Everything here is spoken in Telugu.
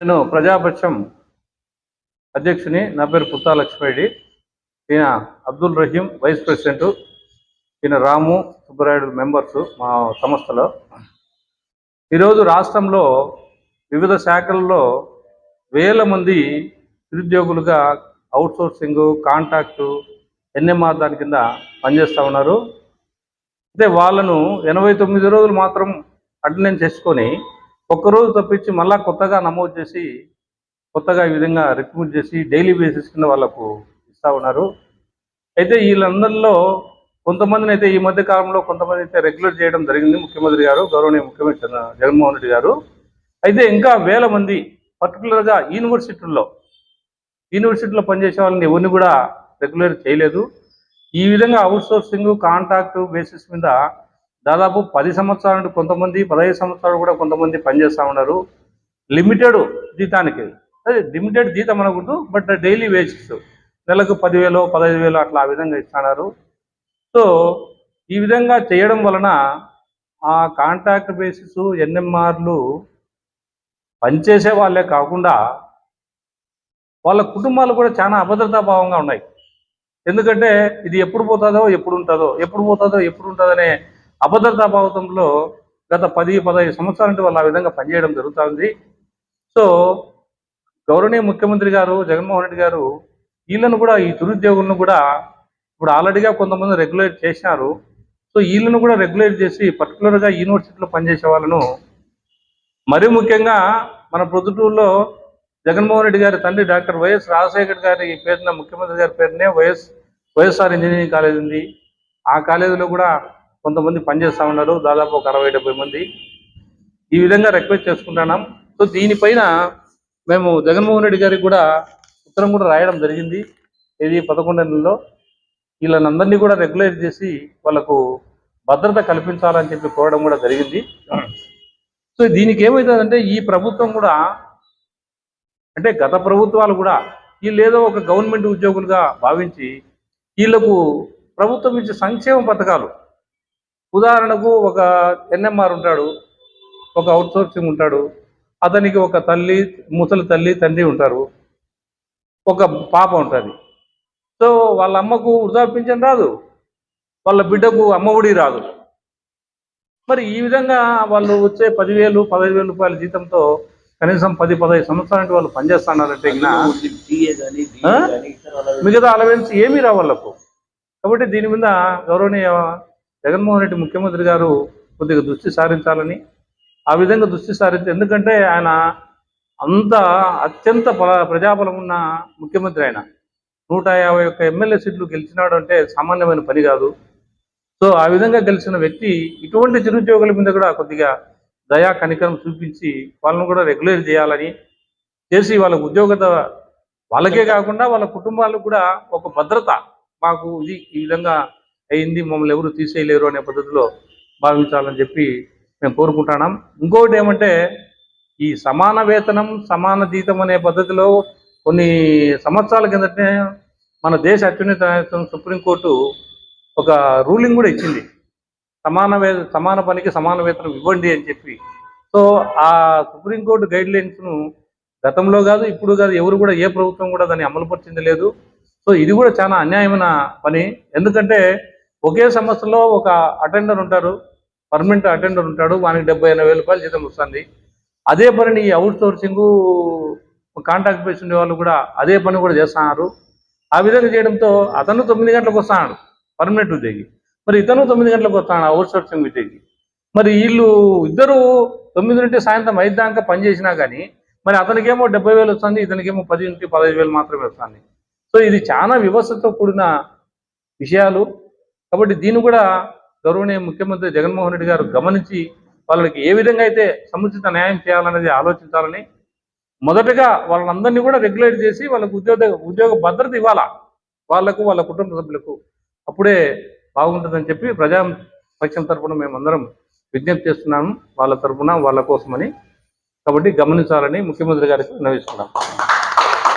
నేను ప్రజాపక్షం అధ్యక్షుని నా పేరు పుత్తా లక్ష్మరెడ్డి. ఈయన అబ్దుల్ రహీం వైస్ ప్రెసిడెంట్. ఈయన రాము సుబ్బరాయుడు మెంబర్స్ మా సంస్థలో. ఈరోజు రాష్ట్రంలో వివిధ శాఖల్లో వేల మంది నిరుద్యోగులుగా అవుట్సోర్సింగ్ కాంట్రాక్టు ఎన్ఎంఆర్ దాని కింద పనిచేస్తూ ఉన్నారు. అయితే వాళ్ళను ఎనభై తొమ్మిది రోజులు మాత్రం అటెండెన్స్ చేసుకొని ఒక్కరోజు తప్పించి మళ్ళా కొత్తగా నమోదు చేసి కొత్తగా ఈ విధంగా రిక్రూట్ చేసి డైలీ బేసిస్ కింద వాళ్ళకు ఇస్తూ ఉన్నారు. అయితే వీళ్ళందరిలో కొంతమందిని అయితే ఈ మధ్య కాలంలో కొంతమంది అయితే రెగ్యులర్ చేయడం జరిగింది. ముఖ్యమంత్రి గారు గౌరవనీయ ముఖ్యమంత్రి జగన్మోహన్ రెడ్డి గారు. అయితే ఇంకా వేల మంది పర్టికులర్గా యూనివర్సిటీల్లో యూనివర్సిటీలో పనిచేసే వాళ్ళని ఎవరిని కూడా రెగ్యులర్ చేయలేదు. ఈ విధంగా అవుట్సోర్సింగ్ కాంట్రాక్ట్ బేసిస్ మీద దాదాపు పది సంవత్సరాల నుండి కొంతమంది పదహైదు సంవత్సరాలు కూడా కొంతమంది పనిచేస్తూ ఉన్నారు. లిమిటెడ్ జీతానికి. అదే లిమిటెడ్ జీతం అనుకుంటూ బట్ డైలీ వేజెస్ నెలకు పదివేలు పదహైదు వేలు అట్లా ఆ విధంగా ఇస్తున్నారు. సో ఈ విధంగా చేయడం వలన ఆ కాంట్రాక్ట్ బేసిస్ ఎన్ఎంఆర్లు పనిచేసే వాళ్ళే కాకుండా వాళ్ళ కుటుంబాలు కూడా చాలా అభద్రతాభావంగా ఉన్నాయి. ఎందుకంటే ఇది ఎప్పుడు పోతుందో ఎప్పుడు ఉంటుందో ఎప్పుడు పోతుందో ఎప్పుడు ఉంటుందనే అభద్రతాభావంలో గత పది పదహైదు సంవత్సరాల నుండి వాళ్ళు ఆ విధంగా పనిచేయడం జరుగుతుంది. సో గౌరవనీయ ముఖ్యమంత్రి గారు జగన్మోహన్ రెడ్డి గారు వీళ్ళను కూడా ఈ నిరుద్యోగులను కూడా ఇప్పుడు ఆల్రెడీగా కొంతమంది రెగ్యులేట్ చేసినారు. సో వీళ్ళను కూడా రెగ్యులేట్ చేసి పర్టికులర్గా యూనివర్సిటీలో పనిచేసే వాళ్ళను మరీ ముఖ్యంగా మన ప్రొద్దుటూరులో జగన్మోహన్ రెడ్డి గారి తండ్రి డాక్టర్ వైఎస్ రాజశేఖర్ గారి పేరున ముఖ్యమంత్రి గారి పేరునే వైఎస్ వైఎస్ఆర్ ఇంజనీరింగ్ కాలేజ్ ఉంది. ఆ కాలేజీలో కూడా కొంతమంది పనిచేస్తూ ఉన్నారు దాదాపు ఒక అరవై డెబ్బై మంది. ఈ విధంగా రిక్వెస్ట్ చేసుకుంటున్నాం. సో దీనిపైన మేము జగన్మోహన్ రెడ్డి గారికి కూడా ఉత్తరం కూడా రాయడం జరిగింది. ఇది పదకొండు నెలలో వీళ్ళనందరినీ కూడా రెగ్యులేట్ చేసి వాళ్ళకు భద్రత కల్పించాలని చెప్పి కోరడం కూడా జరిగింది. సో దీనికి ఏమవుతుందంటే ఈ ప్రభుత్వం కూడా అంటే గత ప్రభుత్వాలు కూడా వీళ్ళు ఏదో ఒక గవర్నమెంట్ ఉద్యోగులుగా భావించి వీళ్ళకు ప్రభుత్వం ఇచ్చే సంక్షేమ పథకాలు ఉదాహరణకు ఒక ఎన్ఎంఆర్ ఉంటాడు ఒక అవుట్సోర్సింగ్ ఉంటాడు అతనికి ఒక తల్లి ముసలి తల్లి తండ్రి ఉంటారు ఒక పాప ఉంటుంది. సో వాళ్ళ అమ్మకు వృధా పింఛన్ రాదు వాళ్ళ బిడ్డకు అమ్మఒడి రాదు. మరి ఈ విధంగా వాళ్ళు వచ్చే పదివేలు పదహైదు వేల రూపాయల జీతంతో కనీసం పది పదహైదు సంవత్సరాల వాళ్ళు పనిచేస్తున్నారంటే? మిగతా అలవెన్స్ ఏమీ రావు వాళ్ళకు. కాబట్టి దీని మీద గౌరవనీయ జగన్మోహన్ రెడ్డి ముఖ్యమంత్రి గారు కొద్దిగా దృష్టి సారించాలని ఆ విధంగా దృష్టి సారించి ఎందుకంటే ఆయన అంత అత్యంత ప్ర- ప్రజాబలం ఉన్న ముఖ్యమంత్రి ఆయన. నూట యాభై ఒక్క ఎమ్మెల్యే సీట్లు గెలిచినాడు అంటే సామాన్యమైన పని కాదు. సో ఆ విధంగా గెలిచిన వ్యక్తి ఇటువంటి చిరుద్యోగుల మీద కూడా కొద్దిగా దయా కనికరం చూపించి వాళ్ళని కూడా రెగ్యులర్ చేయాలని చేసి వాళ్ళ ఉద్యోగత వాళ్ళకే కాకుండా వాళ్ళ కుటుంబాలకు కూడా ఒక భద్రత మాకు ఇది ఈ విధంగా అయింది మమ్మల్ని ఎవరు తీసేయలేరు అనే పద్ధతిలో భావించాలని చెప్పి మేము కోరుకుంటున్నాం. ఇంకొకటి ఏమంటే ఈ సమాన వేతనం సమాన జీతం అనే పద్ధతిలో కొన్ని సంవత్సరాల కిందటే మన దేశ అత్యున్నత న్యాయస్థానం సుప్రీంకోర్టు ఒక రూలింగ్ కూడా ఇచ్చింది. సమాన వే సమాన పనికి సమాన వేతనం ఇవ్వండి అని చెప్పి. సో ఆ సుప్రీంకోర్టు గైడ్ లైన్స్ను గతంలో కాదు ఇప్పుడు కాదు ఎవరు కూడా ఏ ప్రభుత్వం కూడా దాన్ని అమలుపరిచింది లేదు. సో ఇది కూడా చాలా అన్యాయమైన పని. ఎందుకంటే ఒకే సంస్థలో ఒక అటెండర్ ఉంటారు పర్మనెంట్ అటెండర్ ఉంటాడు వానికి డెబ్బై ఎనభై వేల రూపాయలు జీతం వస్తుంది. అదే పనిని ఈ అవుట్ సోర్సింగ్ కాంట్రాక్ట్ బేస్ ఉండే వాళ్ళు కూడా అదే పని కూడా చేస్తున్నారు. ఆ విధంగా చేయడంతో అతను తొమ్మిది గంటలకు వస్తున్నాడు పర్మనెంట్ ఉద్యోగి. మరి ఇతను తొమ్మిది గంటలకు వస్తాడు అవుట్ సోర్సింగ్ ఉద్యోగి. మరి వీళ్ళు ఇద్దరు తొమ్మిది నుండి సాయంత్రం ఐదు దాకా పనిచేసినా కానీ మరి అతనికేమో డెబ్బై వేలు వస్తుంది ఇతనికేమో పది నుండి పదహైదు వేలు మాత్రమే వస్తుంది. సో ఇది చాలా వ్యవస్థతో కూడిన విషయాలు. కాబట్టి దీన్ని కూడా గౌరవనీయ ముఖ్యమంత్రి జగన్మోహన్ రెడ్డి గారు గమనించి వాళ్ళకి ఏ విధంగా అయితే సముచిత న్యాయం చేయాలనేది ఆలోచించాలని మొదటగా వాళ్ళందరినీ కూడా రెగ్యులేట్ చేసి వాళ్ళకు ఉద్యోగ ఉద్యోగ భద్రత ఇవ్వాలా? వాళ్ళకు వాళ్ళ కుటుంబ సభ్యులకు. అప్పుడే బాగుంటుందని చెప్పి ప్రజా పక్షం తరఫున మేమందరం విజ్ఞప్తి చేస్తున్నాము. వాళ్ళ తరఫున వాళ్ళ కోసమని. కాబట్టి గమనించాలని ముఖ్యమంత్రి గారికి విన్నవిస్తున్నాం.